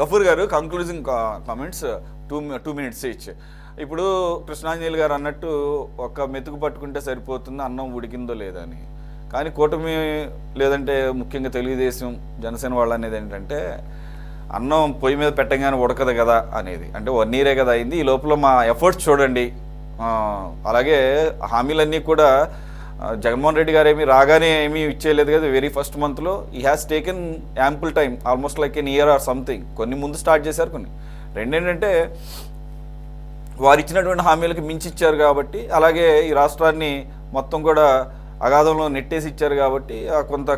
Ghafoor garu concluding comments two two minutes ఇచ్చి ఇప్పుడు కృష్ణాంజలి గారు అన్నట్టు ఒక మెతుకు పట్టుకుంటే సరిపోతుంది అన్నం ఉడికిందో లేదని. కానీ కూటమి లేదంటే ముఖ్యంగా తెలుగుదేశం జనసేన వాళ్ళు అనేది ఏంటంటే అన్నం పొయ్యి మీద పెట్టగానే ఉడకదు కదా అనేది. అంటే వన్ ఇయరే కదా అయింది. ఈ లోపల మా ఎఫర్ట్స్ చూడండి. అలాగే హామీలన్నీ కూడా జగన్మోహన్ రెడ్డి గారు ఏమి రాగానే ఏమీ ఇచ్చేయలేదు కదా వెరీ ఫస్ట్ మంత్లో ఈ has taken ample time almost like an year or something కొన్ని ముందు స్టార్ట్ చేశారు కొన్ని. రెండేంటంటే వారు ఇచ్చినటువంటి హామీలకు మించి ఇచ్చారు కాబట్టి అలాగే ఈ రాష్ట్రాన్ని మొత్తం కూడా అగాధంలో నెట్టేసి ఇచ్చారు కాబట్టి కొంత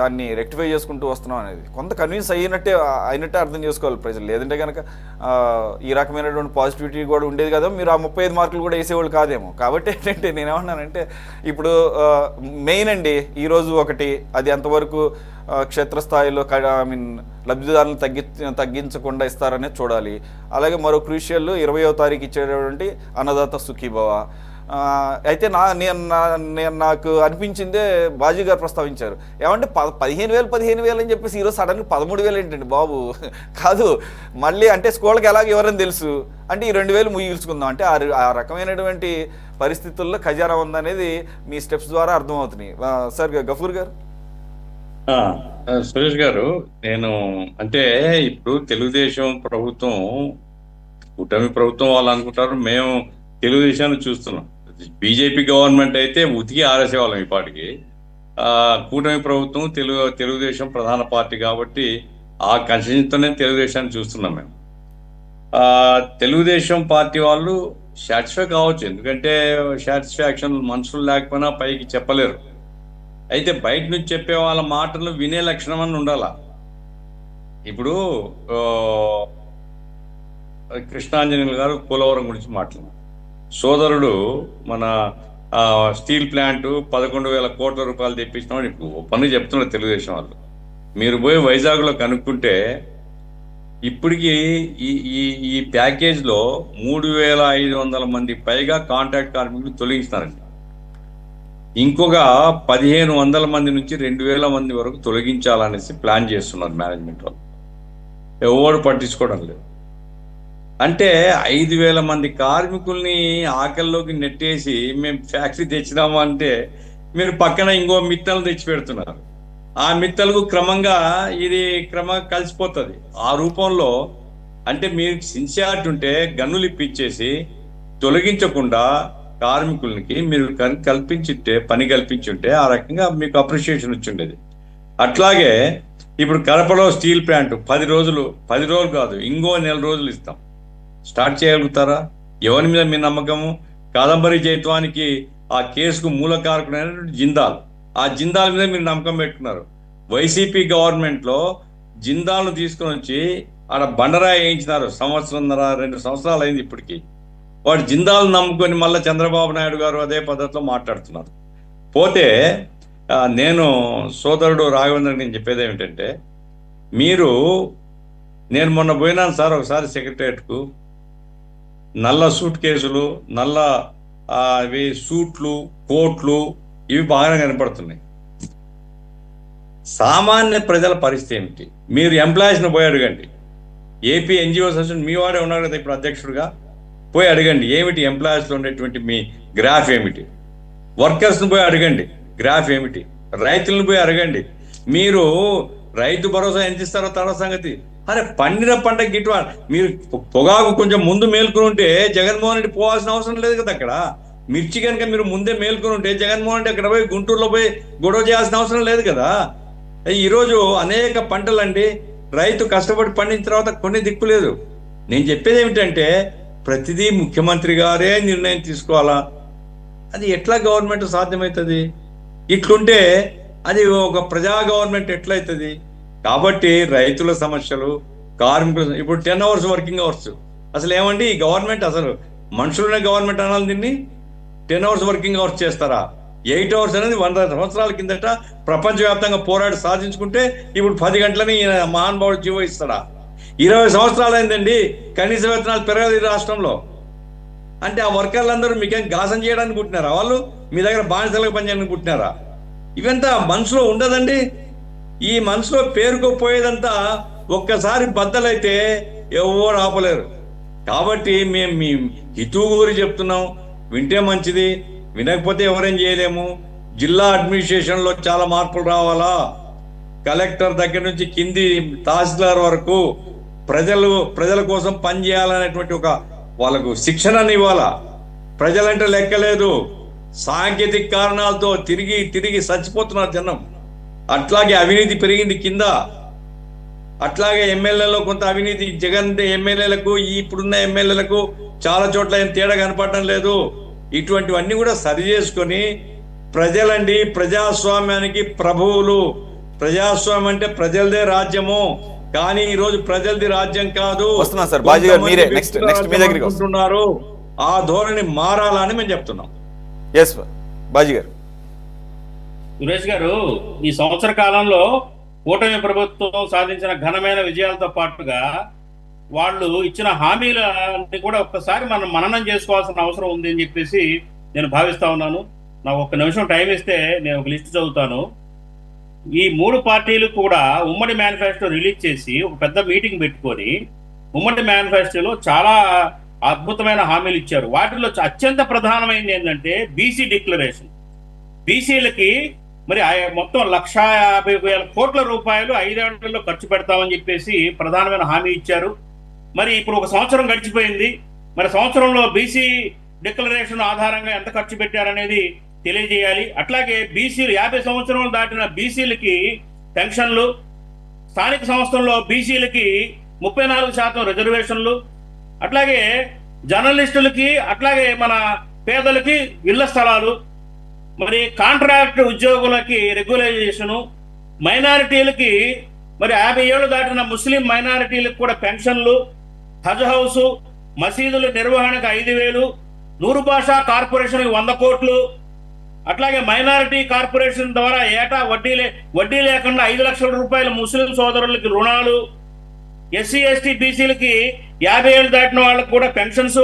దాన్ని రెక్టిఫై చేసుకుంటూ వస్తున్నాం అనేది. కొంత కన్విన్స్ అయినట్టే అయినట్టే అర్థం చేసుకోవాలి ప్రజలు. లేదంటే కనుక ఈ రకమైనటువంటి పాజిటివిటీ కూడా ఉండేది కదా మీరు ఆ ముప్పై ఐదు మార్కులు కూడా వేసేవాళ్ళు కాదేమో. కాబట్టి ఏంటంటే నేనేమన్నానంటే ఇప్పుడు మెయిన్ అండి ఈరోజు ఒకటి అది ఎంతవరకు క్షేత్రస్థాయిలో ఐ మీన్ లబ్ధిదారులను తగ్గి తగ్గించకుండా ఇస్తారనే చూడాలి. అలాగే మరో క్రూషియల్ ఇరవయో తారీఖు ఇచ్చేటటువంటి అన్నదాత సుఖీభవ. అయితే నా నేను నా- నేను నాకు అనిపించిందే బాజీ గారు ప్రస్తావించారు. ఏమంటే ప పదిహేను వేలు పదిహేను వేలు అని చెప్పేసి ఈరోజు సడన్గా పదమూడు వేలు ఏంటండి బాబు? కాదు మళ్ళీ అంటే స్కూల్కి ఎలాగ ఎవరని తెలుసు? అంటే ఈ రెండు వేలు ముగిల్చుకుందాం. అంటే ఆ ఆ రకమైనటువంటి పరిస్థితుల్లో ఖజానా ఉందనేది మీ స్టెప్స్ ద్వారా అర్థమవుతున్నాయి. సార్ గఫూర్ గారు? సురేష్ గారు నేను అంటే ఇప్పుడు తెలుగుదేశం ప్రభుత్వం కూటమి ప్రభుత్వం వాళ్ళు అనుకుంటారు మేము తెలుగుదేశాన్ని చూస్తున్నాం. బీజేపీ గవర్నమెంట్ అయితే ఉతికి ఆరేసేవాళ్ళం ఈ పాటికి కూటమి ప్రభుత్వం తెలుగు తెలుగుదేశం ప్రధాన పార్టీ కాబట్టి ఆ కన్సెషన్తోనే తెలుగుదేశాన్ని చూస్తున్నాం మేము. తెలుగుదేశం పార్టీ వాళ్ళు సాటిస్ఫై కావచ్చు. ఎందుకంటే సాటిస్ఫాక్షన్ మనుషులు లేకపోయినా పైకి చెప్పలేరు. అయితే బయట నుంచి చెప్పే వాళ్ళ మాటలు వినే లక్షణం అని ఉండాలా. ఇప్పుడు కృష్ణాంజనేయులు గారు పోలవరం గురించి మాట్లాడారు. సోదరుడు మన స్టీల్ ప్లాంట్ పదకొండు వేల కోట్ల రూపాయలు తెప్పించినామని ఇప్పుడు పని చెప్తున్నారు తెలుగుదేశం వాళ్ళు. మీరు పోయి వైజాగ్లో కనుక్కుంటే ఇప్పటికీ ఈ ఈ ఈ ప్యాకేజ్లో మూడు వేల ఐదు వందల మంది పైగా కాంట్రాక్ట్ కార్మికులు తొలగించినారండి ఇంకొక పదిహేను వందల మంది నుంచి రెండు వేల మంది వరకు తొలగించాలనేసి ప్లాన్ చేస్తున్నారు మేనేజ్మెంట్ వాళ్ళు. ఎవడు పట్టించుకోవడం లేదు. అంటే ఐదు వేల మంది కార్మికుల్ని ఆకలిలోకి నెట్టేసి మేము ఫ్యాక్టరీ తెచ్చినాము అంటే మీరు పక్కన ఇంకో మిత్తలు తెచ్చి పెడుతున్నారు ఆ మిత్తలకు క్రమంగా ఇది క్రమ కలిసిపోతుంది. ఆ రూపంలో అంటే మీరు సిన్సియారిటీ ఉంటే గన్నులు ఇప్పించేసి తొలగించకుండా కార్మికులకి మీరు కల్పించుంటే పని కల్పించుంటే ఆ రకంగా మీకు అప్రిషియేషన్ వచ్చిండేది. అట్లాగే ఇప్పుడు కడపలో స్టీల్ ప్లాంట్ పది రోజులు పది రోజులు కాదు ఇంకో నెల రోజులు ఇస్తాం. స్టార్ట్ చేయగలుగుతారా? ఎవరి మీద మీ నమ్మకము? కాదంబరి జైత్వానికి ఆ కేసుకు మూల కారకుడైనటువంటి జిందాల్. ఆ జిందాల్ మీద మీరు నమ్మకం పెట్టుకున్నారు. వైసీపీ గవర్నమెంట్లో జిందాల్ను తీసుకొని వచ్చి ఆడ బండరాయి వేయించినారు. సంవత్సరంన్నర రెండు సంవత్సరాలు అయింది ఇప్పటికీ. వాడు జిందాలు నమ్ముకొని మళ్ళీ చంద్రబాబు నాయుడు గారు అదే పద్ధతిలో మాట్లాడుతున్నారు. పోతే నేను సోదరుడు రాఘవేంద్ర నేను చెప్పేది ఏమిటంటే మీరు నేను మొన్న పోయినాను సార్ ఒకసారి సెక్రటరియట్కు. నల్ల సూట్ కేసులు నల్ల అవి ఇవి సూట్లు కోట్లు ఇవి బాగానే కనపడుతున్నాయి. సామాన్య ప్రజల పరిస్థితి ఏమిటి? మీరు ఎంప్లాయీస్ని పోయి అడగండి. ఏపీ ఎన్జిఓ అసోసియేషన్ మీ వాడే ఉన్నారు కదా ఇప్పుడు అధ్యక్షుడిగా? పోయి అడగండి. ఏమిటి ఎంప్లాయీస్లో ఉండేటువంటి మీ గ్రాఫ్ ఏమిటి? వర్కర్స్ని పోయి అడగండి. గ్రాఫ్ ఏమిటి? రైతులను పోయి అడగండి. మీరు రైతు భరోసా ఎంత ఇస్తారో తర్వాత సంగతి. అరే పండిన పంట గిట్టువా మీరు పొ- పొగాకు కొంచెం ముందు మేల్కొని ఉంటే జగన్మోహన్ రెడ్డి పోవాల్సిన అవసరం లేదు కదా అక్కడ. మిర్చి కనుక మీరు ముందే మేల్కొని ఉంటే జగన్మోహన్ రెడ్డి అక్కడ పోయి గుంటూరులో పోయి గొడవ చేయాల్సిన అవసరం లేదు కదా. ఈరోజు అనేక పంటలండి రైతు కష్టపడి పండిన తర్వాత కొన్ని దిక్కు లేదు. నేను చెప్పేది ఏమిటంటే ప్రతిదీ ముఖ్యమంత్రి గారే నిర్ణయం తీసుకోవాలా? అది ఎట్లా గవర్నమెంట్ సాధ్యమవుతుంది? ఇట్లుంటే అది ఒక ప్రజా గవర్నమెంట్ ఎట్లయితుంది? కాబట్టి రైతుల సమస్యలు కార్మికుల ఇప్పుడు టెన్ అవర్స్ వర్కింగ్ అవర్స్ అసలు ఏమండి ఈ గవర్నమెంట్ అసలు మనుషులనే గవర్నమెంట్ అనాలి దీన్ని? టెన్ అవర్స్ వర్కింగ్ అవర్స్ చేస్తారా? ఎయిట్ అవర్స్ అనేది వంద సంవత్సరాల కిందట ప్రపంచవ్యాప్తంగా పోరాడి సాధించుకుంటే ఇప్పుడు పది గంటలని ఈయన మహానుభావుడు జీవో ఇస్తాడా? ఇరవై సంవత్సరాలు అయిందండి కనీస వేతనాలు పెరగదు ఈ రాష్ట్రంలో. అంటే ఆ వర్కర్లందరూ మీకేం గాసం చేయడానికి పుట్టినారా వాళ్ళు? మీ దగ్గర బానిసలకు పనిచేయడానికి పుట్టినారా ఇవంతా మనసులో ఉండదండి. ఈ మనసులో పేరుకోపోయేదంతా ఒక్కసారి బద్దలైతే ఎవరు ఆపలేరు. కాబట్టి మేము మీ హితువు గురి చెప్తున్నాం. వింటే మంచిది వినకపోతే ఎవరేం చేయలేము. జిల్లా అడ్మినిస్ట్రేషన్లో చాలా మార్పులు రావాలా? కలెక్టర్ దగ్గర నుంచి కింది తహసీల్దార్ వరకు ప్రజలు ప్రజల కోసం పనిచేయాలనేటువంటి ఒక వాళ్ళకు శిక్షణని ఇవ్వాలా? ప్రజలంటే లెక్కలేదు. సాంకేతిక కారణాలతో తిరిగి తిరిగి చచ్చిపోతున్నారు జనం. అట్లాగే అవినీతి పెరిగింది కింద. అట్లాగే ఎమ్మెల్యేలో కొంత అవినీతి జగన్ ఎమ్మెల్యేలకు ఈ ఇప్పుడున్న ఎమ్మెల్యేలకు చాలా చోట్ల ఏం తేడా కనపడటం లేదు. ఇటువంటివన్నీ కూడా సరి చేసుకొని ప్రజలండి ప్రజాస్వామ్యానికి ప్రభువులు. ప్రజాస్వామ్యం అంటే ప్రజలదే రాజ్యము. కానీ ఈ రోజు ప్రజలది రాజ్యం కాదు. ఆ ధోరణి మారాలని మేము చెప్తున్నాం. ఎస్ బాజీ గారు. సురేష్ గారు ఈ సంవత్సర కాలంలో కూటమి ప్రభుత్వం సాధించిన ఘనమైన విజయాలతో పాటుగా వాళ్ళు ఇచ్చిన హామీలని కూడా ఒక్కసారి మనం మననం చేసుకోవాల్సిన అవసరం ఉంది అని చెప్పేసి నేను భావిస్తా ఉన్నాను. నాకు ఒక్క నిమిషం టైం ఇస్తే నేను ఒక లిస్ట్ చదువుతాను. ఈ మూడు పార్టీలు కూడా ఉమ్మడి మేనిఫెస్టో రిలీజ్ చేసి ఒక పెద్ద మీటింగ్ పెట్టుకొని ఉమ్మడి మేనిఫెస్టోలో చాలా అద్భుతమైన హామీలు ఇచ్చారు. వాటిలో అత్యంత ప్రధానమైనది ఏంటంటే బీసీ డిక్లరేషన్. బీసీలకి మరి ఆ- మొత్తం లక్షా యాభై వేల కోట్ల రూపాయలు ఐదేళ్ళలో ఖర్చు పెడతామని చెప్పేసి ప్రధానమైన హామీ ఇచ్చారు. మరి ఇప్పుడు ఒక సంవత్సరం గడిచిపోయింది. మరి సంవత్సరంలో బీసీ డిక్లరేషన్ ఆధారంగా ఎంత ఖర్చు పెట్టారనేది తెలియజేయాలి. అట్లాగే బీసీలు యాభై సంవత్సరాలు దాటిన బీసీలకి పెన్షన్లు స్థానిక సంస్థల్లో బీసీలకి ముప్పై నాలుగు శాతం రిజర్వేషన్లు అట్లాగే జర్నలిస్టులకి అట్లాగే మన పేదలకి ఇళ్ళ స్థలాలు మరి కాంట్రాక్ట్ ఉద్యోగులకి రెగ్యులైజేషను మైనారిటీలకి మరి యాభై ఏళ్ళు దాటిన ముస్లిం మైనారిటీలకు కూడా పెన్షన్లు హజ్ హౌస్ మసీదుల నిర్వహణకు ఐదు వేలు నూరు భాషా కార్పొరేషన్కి వంద కోట్లు అట్లాగే మైనారిటీ కార్పొరేషన్ ద్వారా ఏటా వడ్డీ లే వడ్డీ లేకుండా ఐదు లక్షల రూపాయలు ముస్లిం సోదరులకి రుణాలు ఎస్సీ ఎస్టీ బీసీలకి యాభై ఏళ్ళు దాటిన వాళ్ళకి కూడా పెన్షన్స్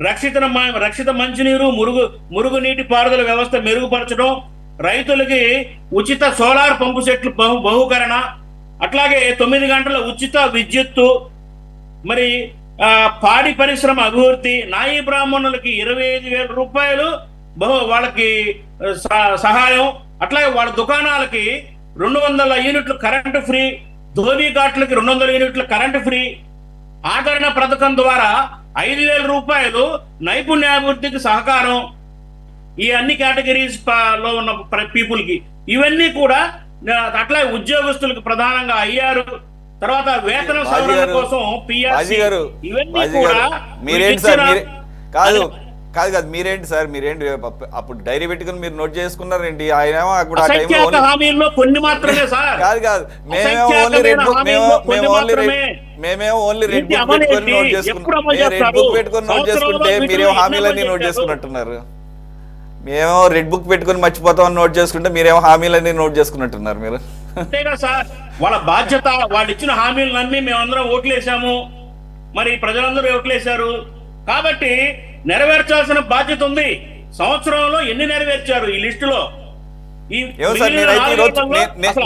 రక్షిత మ- రక్షిత మంచినీరు మురుగు మురుగునీటి పారుదల వ్యవస్థ మెరుగుపరచడం రైతులకి ఉచిత సోలార్ పంపు సెట్లు బహు బహుకరణ అట్లాగే తొమ్మిది గంటల ఉచిత విద్యుత్తు మరి పాడి పరిశ్రమ అభివృద్ధి నాయి బ్రాహ్మణులకి ఇరవై ఐదు వేల రూపాయలు బహు వాళ్ళకి స- సహాయం అట్లాగే వాళ్ళ దుకాణాలకి రెండు వందల యూనిట్లు కరెంటు ఫ్రీ ధోబీ ఘాట్లకి రెండు వందల యూనిట్లు కరెంటు ఫ్రీ ఆదరణ పథకం ద్వారా ఐదు వేల రూపాయలు నైపుణ్యాభివృద్ధికి సహకారం ఈ అన్ని కేటగిరీస్లో ఉన్న పీపుల్కి ఇవన్నీ కూడా ఆ, అట్లాగే ఉద్యోగస్తులకు ప్రధానంగా అయ్యారు. తర్వాత వేతన సవరణ కోసం పిఆర్సీ గారు ఇవన్నీ కూడా కాదు కాదు కాదు మీరేంటి సార్ మీరేంటి? అప్ప- అప్పుడు డైరీ పెట్టుకుని మీరు నోట్ చేసుకున్నారేంటి? ఆయన అప్పుడు ఆ టైంలో హామీల్లో కొన్ని మాత్రమే సార్. కాదు కాదు మేమేమో అసంఖ్యాకమైన ఓన్లీ రెడ్ బుక్ మేము మేము ఓన్లీ. మేమేమో ఓన్లీ రెడ్ బుక్ పెట్టుకొని? నోట్ మేము రెడ్? బుక్ పెట్టుకొని నోట్ చేసుకుంటే మీరేమో హామీలన్నీ నోట్? చేసుకున్నట్టున్నారు. మేమేమో రెడ్ బుక్ పెట్టుకొని మర్చిపోతామని నోట్ చేసుకుంటే మీరేమో హామీలన్నీ నోట్ చేసుకున్నట్టున్నారు మీరు. అంతేగా సార్. వాళ్ళ బాధ్యత వాళ్ళు ఇచ్చిన హామీలన్నీ మేమందరం ఓట్లేసాము. మరి ప్రజలందరూ ఓట్లేశారు. కాబట్టి నెరవేర్చాల్సిన బాధ్యత ఉంది. సంవత్సరంలో ఎన్ని నెరవేర్చారు ఈ లిస్టులో?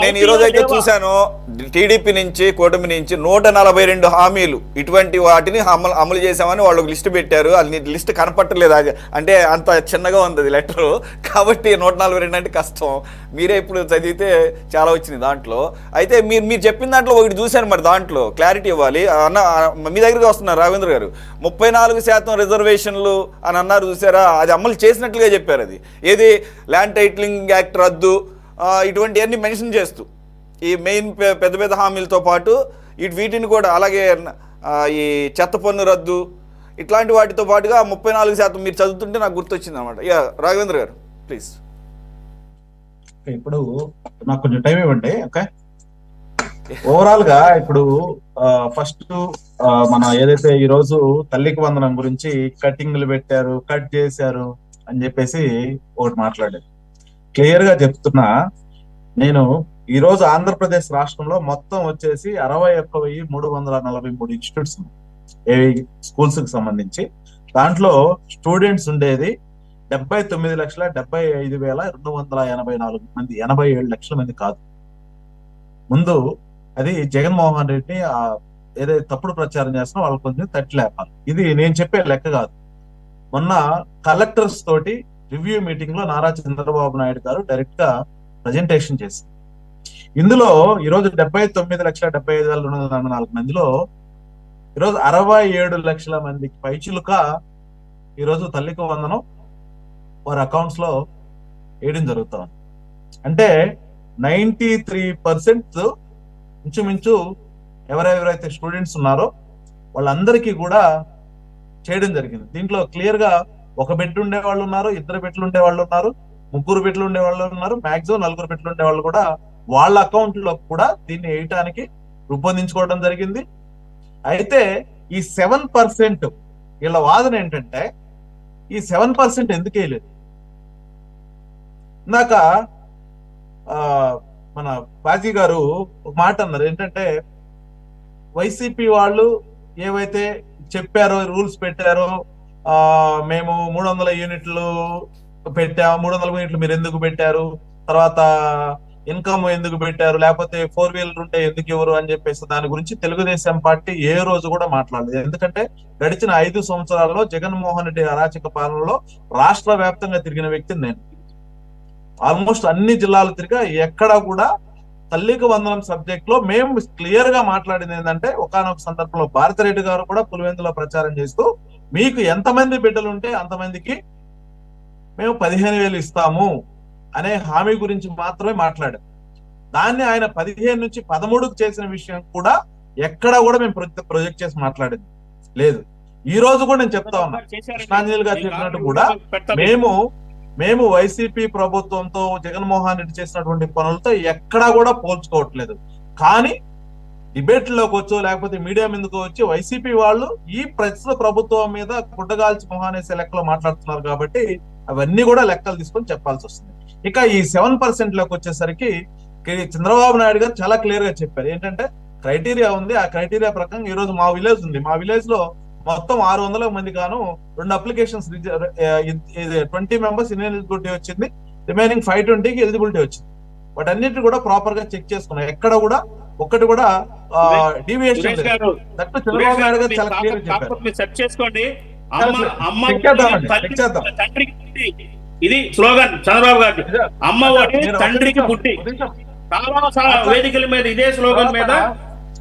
నేను ఈ రోజు అయితే చూశాను టీడీపీ నుంచి కూటమి నుంచి నూట నలభై రెండు హామీలు. ఇటువంటి వాటిని అమలు అమలు చేశామని వాళ్ళు ఒక లిస్ట్ పెట్టారు. అది లిస్ట్ కనపట్టలేదు. అది అంటే అంత చిన్నగా ఉంది అది లెటరు. కాబట్టి నూట నలభై రెండు అంటే కష్టం. మీరే ఇప్పుడు చదివితే చాలా వచ్చింది దాంట్లో. అయితే మీరు మీరు చెప్పిన దాంట్లో ఒకటి చూశాను మరి దాంట్లో. క్లారిటీ ఇవ్వాలి. అన్న మీ దగ్గరికి వస్తున్నారు రాఘవేంద్ర గారు. ముప్పై నాలుగు శాతం రిజర్వేషన్లు అని అన్నారు చూసారా? అది అమలు చేసినట్లుగా చెప్పారు అది. ఏది? ల్యాండ్ టైటిలింగ్ యాక్ట్ వద్దు. ఇటువంటివన్నీ మెన్షన్ చేస్తూ. ఈ మెయిన్ పెద్ద పెద్ద హామీలతో పాటు ఇటు వీటిని కూడా అలాగే ఈ చెత్త పన్ను రద్దు ఇట్లాంటి వాటితో పాటుగా ముప్పై నాలుగు శాతం మీరు చదువుతుంటే నాకు గుర్తొచ్చింది అనమాట యా రాఘవేంద్ర గారు ప్లీజ్. ఇప్పుడు నాకు కొంచెం టైం ఇవ్వండి ఓకే? ఓవరాల్గా ఇప్పుడు ఫస్ట్ మన ఏదైతే ఈ రోజు తల్లికి వందనం గురించి కటింగ్లు పెట్టారు కట్ చేశారు అని చెప్పేసి ఒకటి మాట్లాడారు. క్లియర్గా చెప్తున్నా నేను ఈ రోజు ఆంధ్రప్రదేశ్ రాష్ట్రంలో మొత్తం వచ్చేసి అరవై ఒక్క వెయ్యి మూడు వందల నలభై మూడు ఇన్స్టిట్యూట్స్ ఉన్నాయి. స్కూల్స్కి సంబంధించి. దాంట్లో స్టూడెంట్స్ ఉండేది డెబ్బై తొమ్మిది లక్షల డెబ్బై ఐదు వేల రెండు వందల ఎనభై నాలుగు మంది ఎనభై ఏడు లక్షల మంది కాదు. ముందు అది జగన్మోహన్ రెడ్డి ఆ ఏదైతే తప్పుడు ప్రచారం చేస్తున్నా వాళ్ళకి కొంచెం తట్టి లేపాలి ఇది నేను చెప్పే లెక్క కాదు. మొన్న కలెక్టర్స్ తోటి రివ్యూ మీటింగ్లో నారా చంద్రబాబు నాయుడు గారు డైరెక్ట్గా ప్రజెంటేషన్ చేశారు. ఇందులో ఈరోజు డెబ్బై తొమ్మిది లక్షల డెబ్బై ఐదు వేల రెండు వందల నాలుగు మందిలో ఈరోజు అరవై ఏడు లక్షల మందికి పైచులుక ఈరోజు తల్లికి వందనం వారి అకౌంట్స్లో వేయడం జరుగుతా ఉంది అంటే నైంటీ త్రీ పర్సెంట్ ఇంచుమించు ఎవరెవరైతే స్టూడెంట్స్ ఉన్నారో వాళ్ళందరికీ కూడా చేయడం జరిగింది. దీంట్లో క్లియర్గా ఒక బెడ్ ఉండే వాళ్ళు ఉన్నారు ఇద్దరు బెట్లు ఉండే వాళ్ళు ఉన్నారు ముగ్గురు బెట్లు ఉండే వాళ్ళు ఉన్నారు మాక్సిమం నలుగురు బెట్లు ఉండే వాళ్ళు కూడా వాళ్ళ అకౌంట్లో కూడా దీన్ని వేయటానికి రూపొందించుకోవడం జరిగింది. అయితే ఈ సెవెన్ పర్సెంట్ వీళ్ళ వాదన ఏంటంటే ఈ సెవెన్ పర్సెంట్ ఎందుకు వేయలేదు? ఇందాక ఆ, మన బాజీ గారు ఒక మాట అన్నారు ఏంటంటే వైసీపీ వాళ్ళు ఏవైతే చెప్పారో రూల్స్ పెట్టారో మేము మూడు వందల యూనిట్లు పెట్టాము మూడు వందల యూనిట్లు మీరు ఎందుకు పెట్టారు? తర్వాత ఇన్కమ్ ఎందుకు పెట్టారు? లేకపోతే ఫోర్ వీలర్ ఉంటే ఎందుకు ఇవ్వరు అని చెప్పేసి దాని గురించి తెలుగుదేశం పార్టీ ఏ రోజు కూడా మాట్లాడలేదు. ఎందుకంటే గడిచిన ఐదు సంవత్సరాల్లో జగన్మోహన్ రెడ్డి అరాచక పాలనలో రాష్ట్ర వ్యాప్తంగా తిరిగిన వ్యక్తిని నేను. ఆల్మోస్ట్ అన్ని జిల్లాలు తిరిగా ఎక్కడ కూడా తల్లికి వందనం సబ్జెక్ట్లో మేము క్లియర్గా మాట్లాడింది ఏంటంటే ఒకనొక సందర్భంలో భారతిరెడ్డి గారు కూడా పులివెందులో ప్రచారం చేస్తూ మీకు ఎంతమంది బిడ్డలు ఉంటే అంతమందికి మేము పదిహేను వేలు ఇస్తాము అనే హామీ గురించి మాత్రమే మాట్లాడాం. దాన్ని ఆయన పదిహేను నుంచి పదమూడుకు చేసిన విషయం కూడా ఎక్కడ కూడా మేము ప్రొజెక్ట్ ప్రొజెక్ట్ చేసి మాట్లాడింది లేదు. ఈ రోజు కూడా నేను చెప్తా ఉన్నా. కృష్ణాంజలి గారు చెప్పినట్టు కూడా మేము మేము వైసీపీ ప్రభుత్వంతో జగన్మోహన్ రెడ్డి చేసినటువంటి పనులతో ఎక్కడా కూడా పోల్చుకోవట్లేదు. కానీ డిబేట్లోకి వచ్చో లేకపోతే మీడియా మీదకి వచ్చి వైసీపీ వాళ్ళు ఈ ప్రస్తుత ప్రభుత్వం మీద గుడ్డగాల్చి మొహానేసే లెక్కలో మాట్లాడుతున్నారు కాబట్టి అవన్నీ కూడా లెక్కలు తీసుకొని చెప్పాల్సి వస్తుంది. ఇక ఈ సెవెన్ పర్సెంట్లోకి వచ్చేసరికి చంద్రబాబు నాయుడు గారు చాలా క్లియర్గా చెప్పారు. ఏంటంటే క్రైటీరియా ఉంది. ఆ క్రైటీరియా ప్రకారం ఈ రోజు మా విలేజ్ ఉంది. మా విలేజ్లో మొత్తం ఆరు వందల మంది గాను రెండు అప్లికేషన్స్ ట్వంటీ మెంబర్స్ ఎలిజిబిలిటీ వచ్చింది. రిమైనింగ్ ఫైవ్ ట్వంటీకి ఎలిజిబిలిటీ వచ్చింది. వాటన్నిటి కూడా ప్రాపర్గా చెక్ చేసుకున్నాం. ఎక్కడ కూడా ఒక్కటి కూడా డీవియేషన్ చంద్రబాబు నాయుడు గారు చాలా క్లియర్ చెప్పారు. ఇది స్లోగన్ చంద్రబాబు గారు అమ్మ తండ్రికి పుట్టి చాలా వేదికల మీద ఇదే స్లోగన్ మీద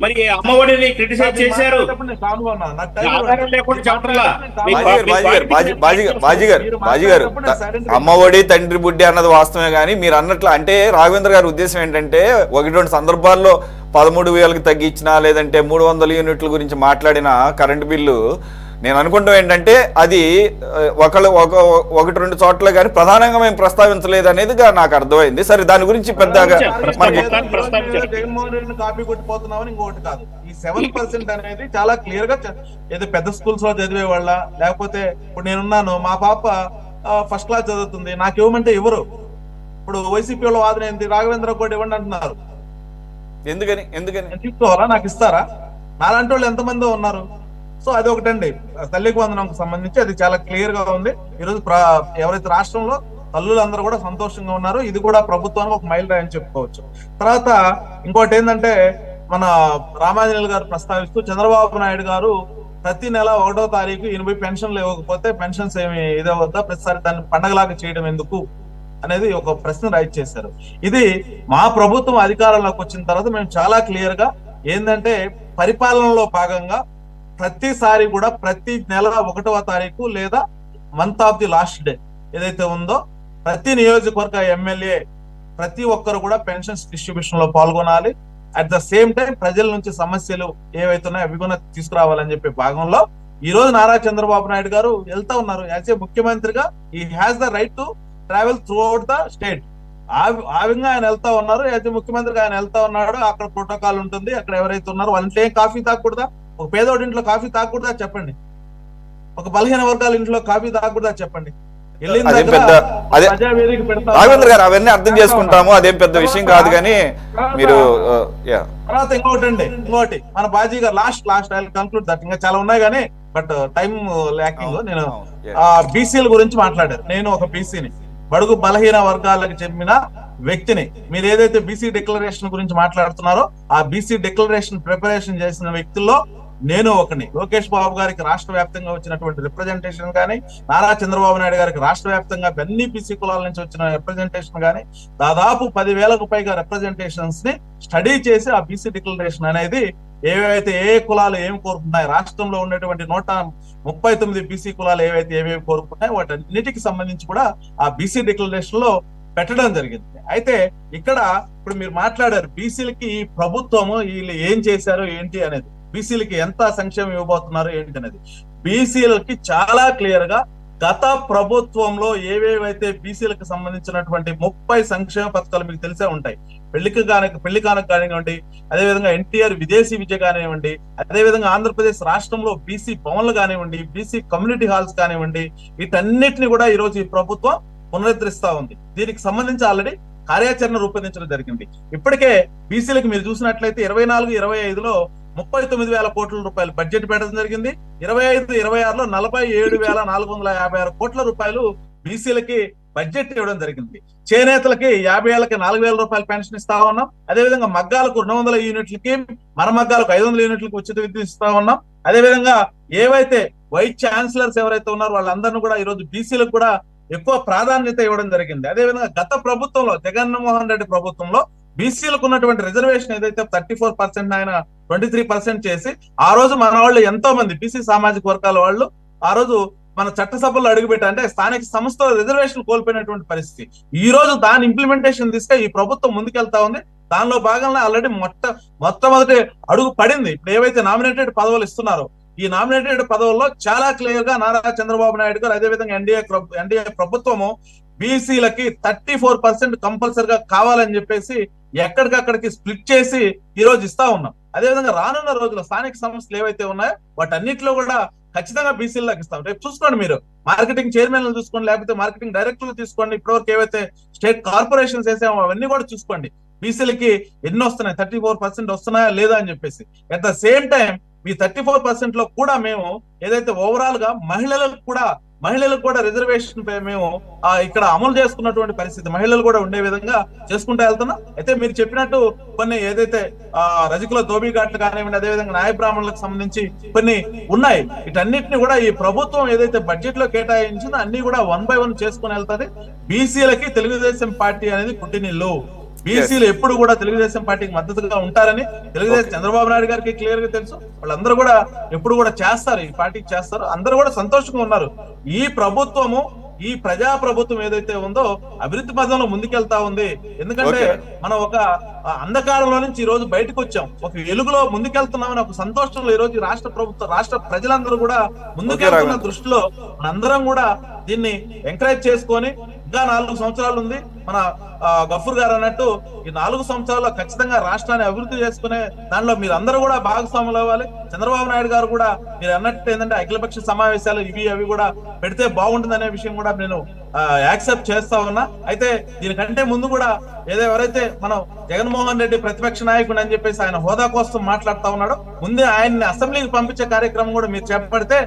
మరి అమ్మ ఒడిని క్రిటిసైజ్ చేశారు మాట్లాడేటప్పుడు నేను కామ్గా ఉన్నాను. నాకు టైం ఆధారం ఇవ్వండి. లేకుండా చెప్పట్లా. మీరు మీకు బాజీ గారు బాజీ గారు బాజీ బాజీ గారు బాజీ గారు మీరు బాజీ గారు మాట్లాడేటప్పుడు నేను silent గా అమ్మ ఒడి తండ్రి బుడ్డి అన్నది వాస్తవమే కానీ మీరు అన్నట్లు అంటే రాఘవేంద్ర గారి ఉద్దేశం ఏంటంటే ఒకటి రెండు సందర్భాల్లో పదమూడు వేలకు తగ్గించినా లేదంటే మూడు వందల యూనిట్ల గురించి మాట్లాడిన కరెంటు బిల్లు నేను అనుకుంటాం ఏంటంటే అది ఒకళ్ళు ఒక ఒకటి రెండు చోట్ల కానీ ప్రధానంగా మేము ప్రస్తావించలేదు అనేది గా నాకు అర్థమైంది. సరే దాని గురించి పెద్దగా మనకి. జగన్మోహన్ కాపీ కొట్టిపోతున్నామని ఇంకొకటి కాదు. ఈ సెవెన్ పర్సెంట్ అనేది చాలా క్లియర్గా ఏదో పెద్ద స్కూల్స్లో చదివే వాళ్ళ లేకపోతే ఇప్పుడు నేనున్నాను మా పాప ఫస్ట్ క్లాస్ చదువుతుంది నాకు ఇవ్వమంటే ఇవ్వరు. ఇప్పుడు వైసీపీ వాళ్ళ వాదన ఏంటి రాఘవేంద్ర కూడా ఇవ్వండి అంటున్నారు. ఎందుకని? ఎందుకని? తీసుకోవాలా? నాకు ఇస్తారా? నాలాంటి వాళ్ళు ఎంతమంది ఉన్నారు. సో అది ఒకటండి తల్లికి వందనంకు సంబంధించి అది చాలా క్లియర్గా ఉంది. ఈరోజు ఎవరైతే రాష్ట్రంలో తల్లులందరూ కూడా సంతోషంగా ఉన్నారు. ఇది కూడా ప్రభుత్వానికి ఒక మైల్ రాయని చెప్పుకోవచ్చు. తర్వాత ఇంకోటి ఏంటంటే మన రామాంజనేయులు గారు ప్రస్తావిస్తూ చంద్రబాబు నాయుడు గారు ప్రతి నెల ఒకటో తారీఖు ఎనభై పెన్షన్లు ఇవ్వకపోతే పెన్షన్స్ ఏమి ఇదవద్దా ప్రతిసారి దాన్ని పండగలాగా చేయడం ఎందుకు? అనేది ఒక ప్రశ్న రైట్ చేశారు. ఇది మా ప్రభుత్వం అధికారంలోకి వచ్చిన తర్వాత మేము చాలా క్లియర్గా ఏంటంటే పరిపాలనలో భాగంగా ప్రతిసారి కూడా ప్రతి నెల ఒకటవ తారీఖు లేదా month of the last day ఏదైతే ఉందో ప్రతి నియోజకవర్గ ఎమ్మెల్యే ప్రతి ఒక్కరు కూడా పెన్షన్స్ డిస్ట్రిబ్యూషన్లో పాల్గొనాలి. అట్ ద సేమ్ టైం ప్రజల నుంచి సమస్యలు ఏవైతే ఉన్నాయో అవి కూడా తీసుకురావాలని చెప్పే భాగంలో ఈ రోజు నారా చంద్రబాబు నాయుడు గారు వెళ్తా ఉన్నారు. యాజ్ ఏ ముఖ్యమంత్రిగా ఈ has the right to travel throughout the state ఆ విధంగా ఆయన వెళ్తా ఉన్నారు. యాజ్ ఏ ముఖ్యమంత్రిగా ఆయన వెళ్తా ఉన్నాడు. అక్కడ ప్రోటోకాల్ ఉంటుంది. అక్కడ ఎవరైతే ఉన్నారో వాళ్ళంటే ఏం కాఫీ తాగకూడదా? ఒక పేదోడి ఇంట్లో కాఫీ తాగకూడదా చెప్పండి? ఒక బలహీన వర్గాల ఇంట్లో కాఫీ తాగకూడదా చెప్పండి? రాఘవేంద్ర గారు అవన్నీ అర్థం చేసుకుంటాము. అదేం పెద్ద విషయం కాదు కానీ మీరు తర్వాత ఇంకోటి అండి ఇంకోటి. మన Baji garu last last I conclude that ఇంకా చాలా ఉన్నాయి కానీ బట్ టైం ల్యాకింగ్ నేను బీసీల గురించి మాట్లాడారు నేను ఒక బీసీని. బడుగు బలహీన వర్గాలకు చెందిన వ్యక్తిని. మీరు ఏదైతే బీసీ డిక్లరేషన్ గురించి మాట్లాడుతున్నారో ఆ బీసీ డిక్లరేషన్ ప్రిపరేషన్ చేసిన వ్యక్తుల్లో నేను ఒకని. లోకేష్ బాబు గారికి రాష్ట్ర వ్యాప్తంగా వచ్చినటువంటి రిప్రజెంటేషన్ కానీ నారా చంద్రబాబు నాయుడు గారికి రాష్ట్ర వ్యాప్తంగా అన్ని బీసీ కులాల నుంచి వచ్చిన రిప్రజెంటేషన్ కానీ దాదాపు పదివేలకు పైగా రిప్రజెంటేషన్స్ని స్టడీ చేసి ఆ బీసీ డిక్లరేషన్ అనేది ఏవైతే ఏ కులాలు ఏం కోరుకుంటున్నాయి రాష్ట్రంలో ఉన్నటువంటి నూట ముప్పై తొమ్మిది బీసీ కులాలు ఏవైతే ఏవేవి కోరుకుంటున్నాయి వాటన్నిటికి సంబంధించి కూడా ఆ బీసీ డిక్లరేషన్లో పెట్టడం జరిగింది. అయితే ఇక్కడ ఇప్పుడు మీరు మాట్లాడారు బీసీలకి ఈ ప్రభుత్వము వీళ్ళు ఏం చేశారు ఏంటి అనేది. బీసీలకి ఎంత సంక్షేమం ఇవ్వబోతున్నారు ఏంటి అనేది బీసీలకి చాలా క్లియర్గా గత ప్రభుత్వంలో ఏవేవైతే బీసీలకు సంబంధించినటువంటి ముప్పై సంక్షేమ పథకాలు మీకు తెలిసే ఉంటాయి. పెళ్ళికి కాని పెళ్ళి కానుక కానివ్వండి అదేవిధంగా ఎన్టీఆర్ విదేశీ విద్య కానివ్వండి అదేవిధంగా ఆంధ్రప్రదేశ్ రాష్ట్రంలో బీసీ భవన్లు కానివ్వండి బీసీ కమ్యూనిటీ హాల్స్ కానివ్వండి వీటన్నిటిని కూడా ఈ రోజు ఈ ప్రభుత్వం పునరుద్ధరిస్తా ఉంది. దీనికి సంబంధించి ఆల్రెడీ కార్యాచరణ రూపొందించడం జరిగింది. ఇప్పటికే బీసీలకు మీరు చూసినట్లయితే ఇరవై నాలుగు ఇరవై ఐదులో ముప్పై తొమ్మిది వేల కోట్ల రూపాయలు బడ్జెట్ పెట్టడం జరిగింది. ఇరవై ఐదు ఇరవై ఆరులో నలభై ఏడు వేల నాలుగు వందల యాభై ఆరు కోట్ల రూపాయలు బీసీలకి బడ్జెట్ ఇవ్వడం జరిగింది. చేనేతలకి యాభై ఏళ్ళకి నాలుగు వేల రూపాయలు పెన్షన్ ఇస్తా ఉన్నాం. అదేవిధంగా మగ్గాలకు రెండు వందల యూనిట్లకి మరమగ్గాలకు ఐదు వందల యూనిట్లకి ఉచిత విద్యుత్ ఇస్తా ఉన్నాం. అదేవిధంగా ఏవైతే వైస్ ఛాన్సలర్స్ ఎవరైతే ఉన్నారో వాళ్ళందరినీ కూడా ఈ రోజు బీసీలకు కూడా ఎక్కువ ప్రాధాన్యత ఇవ్వడం జరిగింది. అదేవిధంగా గత ప్రభుత్వంలో జగన్మోహన్ రెడ్డి ప్రభుత్వంలో బీసీలకు ఉన్నటువంటి రిజర్వేషన్ ఏదైతే థర్టీ ఫోర్ పర్సెంట్ ఆయన ట్వంటీ త్రీ పర్సెంట్ చేసి ఆ రోజు మన వాళ్ళు ఎంతో మంది బీసీ సామాజిక వర్గాల వాళ్ళు ఆ రోజు మన చట్టసభలో అడుగుపెట్టారు అంటే స్థానిక సంస్థల రిజర్వేషన్ కోల్పోయినటువంటి పరిస్థితి. ఈ రోజు దాని ఇంప్లిమెంటేషన్ తీసుకే ఈ ప్రభుత్వం ముందుకెళ్తా ఉంది. దానిలో భాగంగా ఆల్రెడీ మొట్ట మొట్టమొదటి అడుగు పడింది. ఇప్పుడు ఏవైతే నామినేటెడ్ పదవులు ఇస్తున్నారో ఈ నామినేటెడ్ పదవుల్లో చాలా క్లియర్గా నారా చంద్రబాబు నాయుడు గారు అదేవిధంగా ఎన్డీఏ ఎన్డీఏ ప్రభుత్వము బీసీలకి థర్టీ ఫోర్ పర్సెంట్ కంపల్సరిగా కావాలని చెప్పేసి ఎక్కడికక్కడికి స్ప్లిట్ చేసి ఈ రోజు ఇస్తా ఉన్నాం. అదేవిధంగా రానున్న రోజుల్లో స్థానిక సంస్థలు ఏవైతే ఉన్నాయో వాటన్నిటిలో కూడా ఖచ్చితంగా బీసీలకు ఇస్తాం. రేపు చూసుకోండి మీరు. మార్కెటింగ్ చైర్మన్లు చూసుకోండి లేకపోతే మార్కెటింగ్ డైరెక్టర్లు తీసుకోండి ఇప్పటివరకు ఏవైతే స్టేట్ కార్పొరేషన్స్ వేసామో అవన్నీ కూడా చూసుకోండి. బీసీలకి ఎన్ని వస్తున్నాయి? థర్టీ ఫోర్ పర్సెంట్ వస్తున్నాయా లేదా అని చెప్పేసి. అట్ ద సేమ్ టైం ఈ థర్టీ ఫోర్ పర్సెంట్లో కూడా మేము ఏదైతే ఓవరాల్గా మహిళలకు కూడా మహిళలకు కూడా రిజర్వేషన్ మేము ఇక్కడ అమలు చేసుకున్నటువంటి పరిస్థితి మహిళలు కూడా ఉండే విధంగా చేసుకుంటూ వెళ్తున్నాం. అయితే మీరు చెప్పినట్టు కొన్ని ఏదైతే ఆ రజకుల దోబిఘాట్లు కానివ్వండి అదేవిధంగా న్యాయ బ్రాహ్మణులకు సంబంధించి కొన్ని ఉన్నాయి. వీటన్నిటిని కూడా ఈ ప్రభుత్వం ఏదైతే బడ్జెట్లో కేటాయించిందో అన్ని కూడా వన్ బై వన్ చేసుకుని వెళ్తుంది. బీసీలకి తెలుగుదేశం పార్టీ అనేది పుట్టినిల్లు. బీసీలు ఎప్పుడు కూడా తెలుగుదేశం పార్టీకి మద్దతుగా ఉంటారని తెలుగుదేశం చంద్రబాబు నాయుడు గారికి క్లియర్గా తెలుసు. వాళ్ళందరూ కూడా ఎప్పుడు కూడా చేస్తారు ఈ పార్టీకి చేస్తారు. అందరూ కూడా సంతోషంగా ఉన్నారు. ఈ ప్రభుత్వము ఈ ప్రజా ప్రభుత్వం ఏదైతే ఉందో అభివృద్ధి పదంలో ముందుకెళ్తా ఉంది. ఎందుకంటే. మనం ఒక అంధకారంలో నుంచి ఈ రోజు బయటకు వచ్చాం. ఒక వెలుగులో ముందుకెళ్తున్నామని ఒక సంతోషంలో ఈ రోజు రాష్ట్ర ప్రభుత్వం రాష్ట్ర ప్రజలందరూ కూడా ముందుకెళ్తున్న. దృష్టిలో మనందరం కూడా దీన్ని ఎంకరేజ్ చేసుకొని ఇంకా నాలుగు సంవత్సరాలు ఉంది. మన గఫూర్ గారు అన్నట్టు ఈ నాలుగు సంవత్సరాల్లో ఖచ్చితంగా రాష్ట్రాన్ని అభివృద్ధి చేసుకునే దానిలో మీరు అందరూ కూడా భాగస్వాములు అవ్వాలి. చంద్రబాబు నాయుడు గారు కూడా మీరు అన్నట్టు ఏంటంటే అఖిలపక్ష సమావేశాలు ఇవి అవి కూడా పెడితే బాగుంటుందనే విషయం కూడా నేను యాక్సెప్ట్ చేస్తా ఉన్నా. అయితే దీనికంటే ముందు కూడా ఏదో ఎవరైతే మనం జగన్మోహన్ రెడ్డి ప్రతిపక్ష నాయకుడు అని చెప్పేసి ఆయన హోదా కోసం మాట్లాడుతా ఉన్నాడో ముందే ఆయన్ని అసెంబ్లీకి పంపించే కార్యక్రమం కూడా మీరు చేపడితే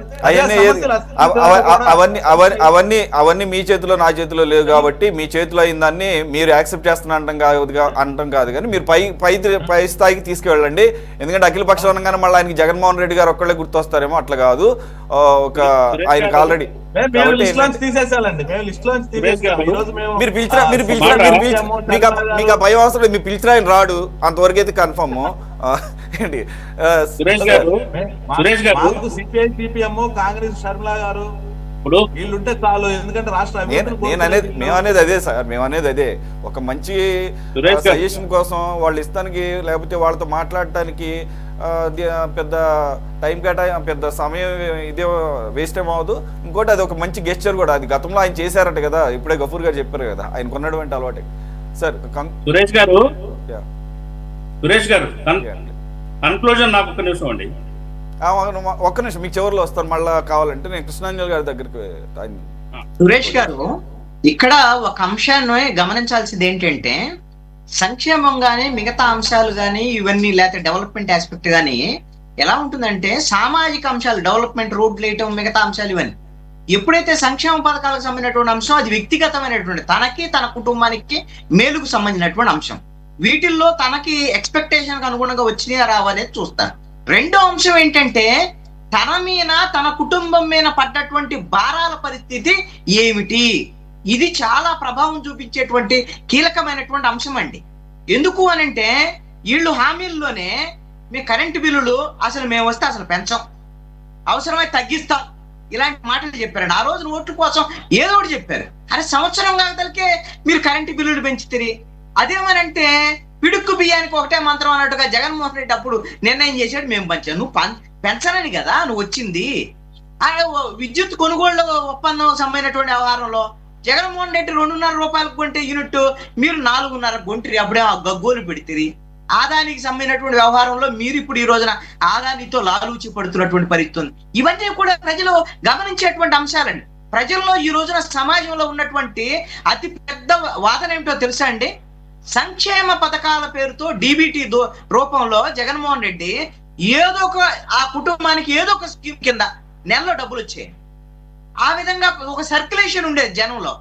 అవన్నీ అవన్నీ అవన్నీ మీ చేతిలో నా చేతిలో లేవు కాబట్టి మీ చేతిలో అయిన దాన్ని మీరు యాక్సెప్ట్ చేస్తున్నా అంటాం కాదు అంటాం కాదు కానీ మీరు పై పై పై స్థాయికి తీసుకువెళ్ళండి. ఎందుకంటే అఖిల పక్షం అనగానే మళ్ళీ ఆయనకి జగన్మోహన్ రెడ్డి గారు ఒక్కళ్ళే గుర్తొస్తారేమో అట్లా కాదు. ఒక ఆయనకు ఆల్రెడీ మేము లిస్ట్ లోంచి తీసేసాలండి. మేము లిస్ట్ లోంచి తీసేసాం. ఈ రోజు మేము మీరు పిలిచినా మీరు పిలిచినా మీకు ఆ- మీకు ఆ భయం అవసరం. మీరు పిలిచినా ఆయన రాడు. అంతవరకు అయితే కన్ఫర్మ్ ఏంటి? ఆ, సురేష్ గారు సురేష్ గారు. సిపిఐ సిపిఎం కాంగ్రెస్ షర్మిల గారు ఇప్పుడు వీళ్ళుంటే చాలు ఎందుకంటే రాష్ట్ర నేను అనేది మేము అనేది అదే సార్ మేము అనేది అదే. ఒక మంచి. సజెషన్ కోసం వాళ్ళు ఇస్తానికి లేకపోతే వాళ్ళతో మాట్లాడటానికి పెద్ద టైం కేటాయి పెద్ద సమయం ఇదే వేస్ట్ ఏం అవ్వదు. ఇంకోటి అది ఒక మంచి గెస్చర్ కూడా. అది గతంలో ఆయన చేశారట కదా ఇప్పుడే గఫూర్ గారు చెప్పారు కదా ఆయనకు ఉన్నటువంటి అలవాటే. సార్ సురేష్ గారు? సురేష్ గారు. కన్క్లూజన్ నాకు ఒక నిమిషం అండి. ఒక్క నిమిషం మీకు చివరిలో వస్తాను. మళ్ళీ కావాలంటే నేను కృష్ణాంజలి గారి దగ్గరికి సురేష్ గారు ఇక్కడ ఒక అంశాన్ని గమనించాల్సింది ఏంటంటే సంక్షేమం గానీ మిగతా అంశాలు గానీ ఇవన్నీ లేకపోతే డెవలప్మెంట్ ఆస్పెక్ట్ గానీ ఎలా ఉంటుందంటే సామాజిక అంశాలు డెవలప్మెంట్ రోడ్లు వేయటం మిగతా అంశాలు ఇవన్నీ. ఎప్పుడైతే సంక్షేమ పథకాలకు సంబంధించినటువంటి అంశం అది వ్యక్తిగతమైనటువంటి తనకి తన కుటుంబానికి మేలుకు సంబంధించినటువంటి అంశం. వీటిల్లో తనకి ఎక్స్పెక్టేషన్ అనుగుణంగా వచ్చినాయా రావనేది చూస్తారు రెండో అంశం ఏంటంటే తన మీద తన కుటుంబం మీద పడ్డటువంటి భారాల పరిస్థితి ఏమిటి? ఇది చాలా ప్రభావం చూపించేటువంటి కీలకమైనటువంటి అంశం అండి. ఎందుకు అనంటే వీళ్ళు హామీల్లోనే మీ కరెంటు బిల్లులు అసలు మేము వస్తే అసలు పెంచం. అవసరమై తగ్గిస్తాం. ఇలాంటి మాటలు చెప్పారండి. ఆ రోజున ఓట్ల కోసం ఏదో ఒకటి చెప్పారు. అరే సంవత్సరం కాగదలికే మీరు కరెంటు బిల్లులు పెంచుతారు. అదేమనంటే పిడుక్కు బియ్యానికి ఒకటే మంత్రం అన్నట్టుగా జగన్మోహన్ రెడ్డి అప్పుడు నిర్ణయం చేశాడు మేము పంచాం నువ్వు పం- పెంచనని కదా నువ్వు వచ్చింది. విద్యుత్ కొనుగోళ్ళ ఒప్పందం సంబంధమైనటువంటి వ్యవహారంలో జగన్మోహన్ రెడ్డి రెండున్నర రూపాయలకు కొంటే యూనిట్ మీరు నాలుగున్నర కొంటిరి అప్పుడే ఆ గగ్గోలు పెడితే ఆదానికి సంబంధించినటువంటి వ్యవహారంలో మీరు ఇప్పుడు ఈ రోజున ఆదానితో లాలూచి పడుతున్నటువంటి పరిస్థితి ఉంది. ఇవన్నీ కూడా ప్రజలు గమనించేటువంటి అంశాలండి. ప్రజల్లో ఈ రోజున సమాజంలో ఉన్నటువంటి అతి పెద్ద వాదన ఏమిటో తెలుసా అండి? సంక్షేమ పథకాల పేరుతో డీబీటీ రూపంలో జగన్మోహన్ రెడ్డి ఏదో ఒక ఆ కుటుంబానికి ఏదో ఒక స్కీమ్ కింద నెలలో డబ్బులు వచ్చాయి. ఆ విధంగా ఒక సర్క్యులేషన్ ఉండేది జనంలో.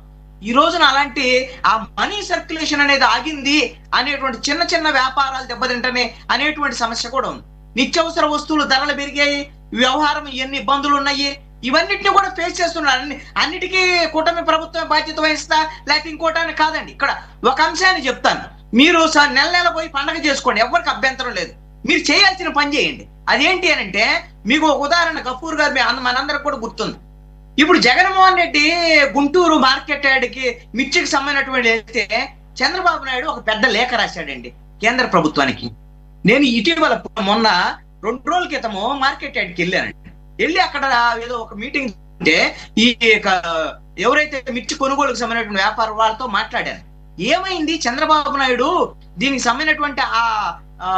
ఈ రోజున అలాంటి ఆ మనీ సర్క్యులేషన్ అనేది ఆగింది అనేటువంటి చిన్న చిన్న వ్యాపారాలు దెబ్బతింటనే అనేటువంటి సమస్య కూడా ఉంది. నిత్యవసర వస్తువులు ధరలు పెరిగాయి వ్యవహారం ఎన్ని ఇబ్బందులు ఉన్నాయి ఇవన్నిటిని కూడా ఫేస్ చేస్తున్నారు. అన్ని అన్నిటికీ కూటమి ప్రభుత్వం బాధ్యత వహిస్తా లేకపోతే ఇంకోటాన్ని కాదండి. ఇక్కడ ఒక అంశాన్ని చెప్తాను. మీరు స- నెల నెల పోయి పండగ చేసుకోండి. ఎవరికి అభ్యంతరం లేదు. మీరు చేయాల్సిన పని చేయండి. అదేంటి అని అంటే మీకు ఒక ఉదాహరణ గఫూర్ గారు మీ అన్న- మనందరికి కూడా గుర్తుంది. ఇప్పుడు జగన్మోహన్ రెడ్డి గుంటూరు మార్కెట్ యార్డ్కి మిర్చికి సంబంధించినటువంటి వెళ్తే చంద్రబాబు నాయుడు ఒక పెద్ద లేఖ రాశాడండి కేంద్ర ప్రభుత్వానికి. నేను ఇటీవల మొన్న రెండు రోజుల క్రితము మార్కెట్ యార్డ్కి వెళ్ళానండి. వెళ్ళి అక్కడ ఏదో ఒక మీటింగ్ ఉంటే ఈ యొక్క ఎవరైతే మిర్చి కొనుగోలుకు సంబంధించిన వ్యాపార వాళ్ళతో మాట్లాడాను ఏమైంది? చంద్రబాబు నాయుడు దీనికి సంబంధించినటువంటి ఆ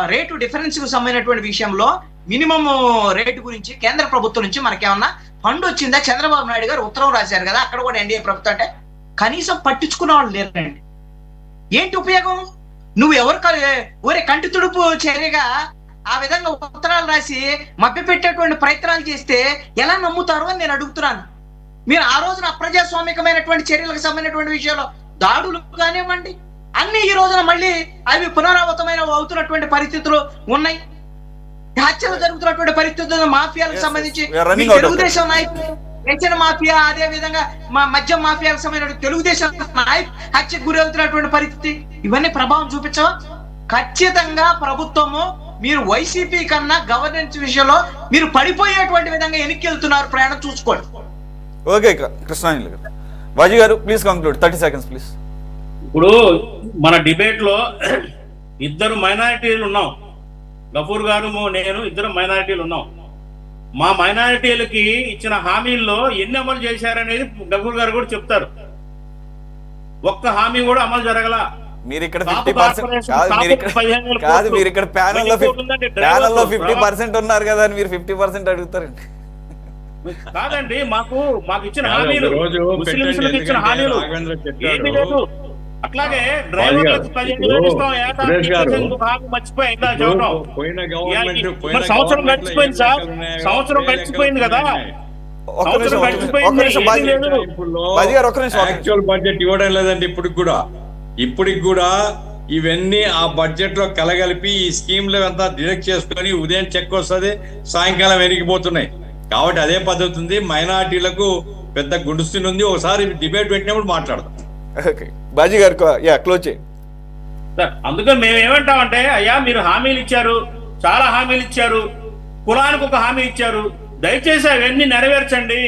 రేటు డిఫరెన్స్కు సంబంధించినటువంటి విషయంలో మినిమం రేటు గురించి కేంద్ర ప్రభుత్వం నుంచి మనకేమన్నా ఫండ్ వచ్చిందా? చంద్రబాబు నాయుడు గారు ఉత్తరం రాశారు కదా అక్కడ కూడా ఎన్డీఏ ప్రభుత్వం అంటే కనీసం పట్టించుకున్న వాళ్ళు లేరండి. ఏంటి ఉపయోగం? నువ్వు ఎవరు ఒరే కంటి తుడుపు చర్యగా ఆ విధంగా ఉత్తరాలు రాసి మభ్య పెట్టేటువంటి ప్రయత్నాలు చేస్తే ఎలా నమ్ముతారు అని నేను అడుగుతున్నాను. మీరు ఆ రోజున అప్రజాస్వామికమైనటువంటి చర్యలకు సంబంధించినటువంటి విషయంలో దాడులు కానివ్వండి అన్ని ఈ రోజున మళ్ళీ అవి పునరావృతమైన అవుతున్నటువంటి పరిస్థితులు ఉన్నాయి. హత్యలు జరుగుతున్నటువంటి పరిస్థితులు మాఫియాలకు సంబంధించి తెలుగుదేశం నాయకులు పెన్షన్ మాఫియా అదే విధంగా మా మద్యం మాఫియాలకు సంబంధించిన తెలుగుదేశం నాయకు హత్యకు గురి అవుతున్నటువంటి పరిస్థితి ఇవన్నీ ప్రభావం చూపించవా? ఖచ్చితంగా ప్రభుత్వము మీరు వైసీపీ కన్నా గవర్నెన్స్ విషయంలో మీరు పడిపోయేటువంటి విధంగా వెనక్కి వెళ్తున్నారు ప్రయాణం చూసుకోండి. Okay Krishnanjali garu. Baji garu please conclude. Thirty seconds please. ఇప్పుడు మన డిబేట్లో ఇద్దరు మైనారిటీలు ఉన్నాం. గఫూర్ గారు నేను ఇద్దరు మైనారిటీలు ఉన్నాం. మా మైనారిటీలకి ఇచ్చిన హామీల్లో ఎన్ని అమలు చేశారనేది గఫూర్ గారు కూడా చెప్తారు. ఒక్క హామీ కూడా అమలు జరగల. మీరు ఇక్కడ ఫిఫ్టీ పర్సెంట్ కాదు మీరు ఇక్కడ కాదు. మీరు ఇక్కడ ప్యానల్లో ప్యానల్లో ఫిఫ్టీ పర్సెంట్ ఉన్నారు కదా అని మీరు ఫిఫ్టీ పర్సెంట్ అడుగుతారండి కాదండి మాకు మాకు ఇచ్చిన హామీలు ముస్లింలకు ఇచ్చిన హామీలు. ఏమీ లేదు అట్లాగే డ్రైవర్లకు పదిహేను వేలు ఇస్తాం ఏటా మర్చిపోయి ఇంకా చెప్పడం సంవత్సరం గడిచిపోయింది సార్. సంవత్సరం గడిచిపోయింది కదా. ఒక్క నిమిషం సంవత్సరం ఒక్క నిమిషం. ఇప్పుడు బడ్జెట్ ఇవ్వడం లేదండి ఇప్పటికి కూడా ఇప్పటికి కూడా ఇవన్నీ ఆ బడ్జెట్లో కలగలిపి ఈ స్కీమ్లు అంతా డిడక్ట్ చేసుకొని ఉదయం చెక్ వస్తుంది సాయంకాలం వెరిగిపోతున్నాయి కాబట్టి అదే పద్ధతి ఉంది. మైనార్టీలకు పెద్ద గుడుస్తుని ఉంది. ఒకసారి డిబేట్ పెట్టినప్పుడు మాట్లాడదాం. ఓకే. బాజీ గారు యా క్లోజ్ చేయండి సార్ అందుకని మేము ఏమంటామంటే అయ్యా మీరు హామీలు ఇచ్చారు చాలా హామీలు ఇచ్చారు కులానికి ఒక హామీ ఇచ్చారు. దయచేసి అవన్నీ నెరవేర్చండి.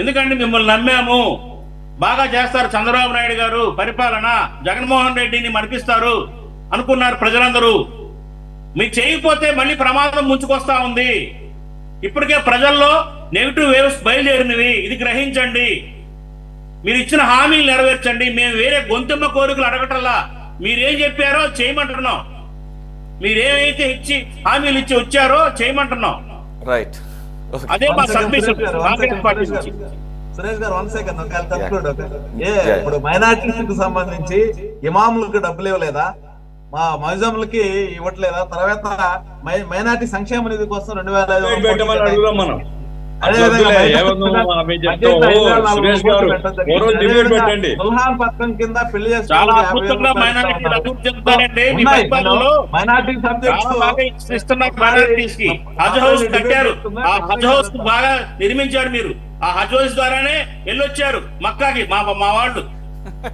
ఎందుకంటే మిమ్మల్ని నమ్మాము. బాగా చేస్తారు చంద్రబాబు నాయుడు గారు. పరిపాలన జగన్మోహన్ రెడ్డిని మరిపిస్తారు అనుకున్నారు ప్రజలందరూ. మీరు చేయకపోతే మళ్ళీ ప్రమాదం ముంచుకొస్తా ఉంది. ఇప్పటికే ప్రజల్లో నెగిటివ్ వేవ్స్ బయలుదేరినవి. ఇది గ్రహించండి. మీరు ఇచ్చిన హామీలు నెరవేర్చండి. మేము వేరే గొంతెమ్మ కోరికలు అడగటల్లా మీరేం చెప్పారో చేయమంటున్నాం. మీరేమైతే ఇచ్చి హామీలు ఇచ్చి వచ్చారో చేయమంటున్నాం. రైట్ అదే మా సబ్మిషన్. కాంగ్రెస్ పార్టీ నుంచి. Suresh garu one second conclude a Yeah. ఇప్పుడు మైనార్టీస్కి సంబంధించి ఇమాములకు డబ్బులు ఇవ్వలేదా? మా మౌజంలకి ఇవ్వట్లేదా? తర్వాత మై- మైనార్టీ సంక్షేమ నిధి కోసం రెండు వేల. దుల్హాన్ పథకం కింద పెళ్ళి మైనారిటీ బాగా నిర్మించారు మీరు. ఆ హజోజ్ ద్వారానే వెళ్ళొచ్చారు మక్కాకి మా మా వాళ్ళు.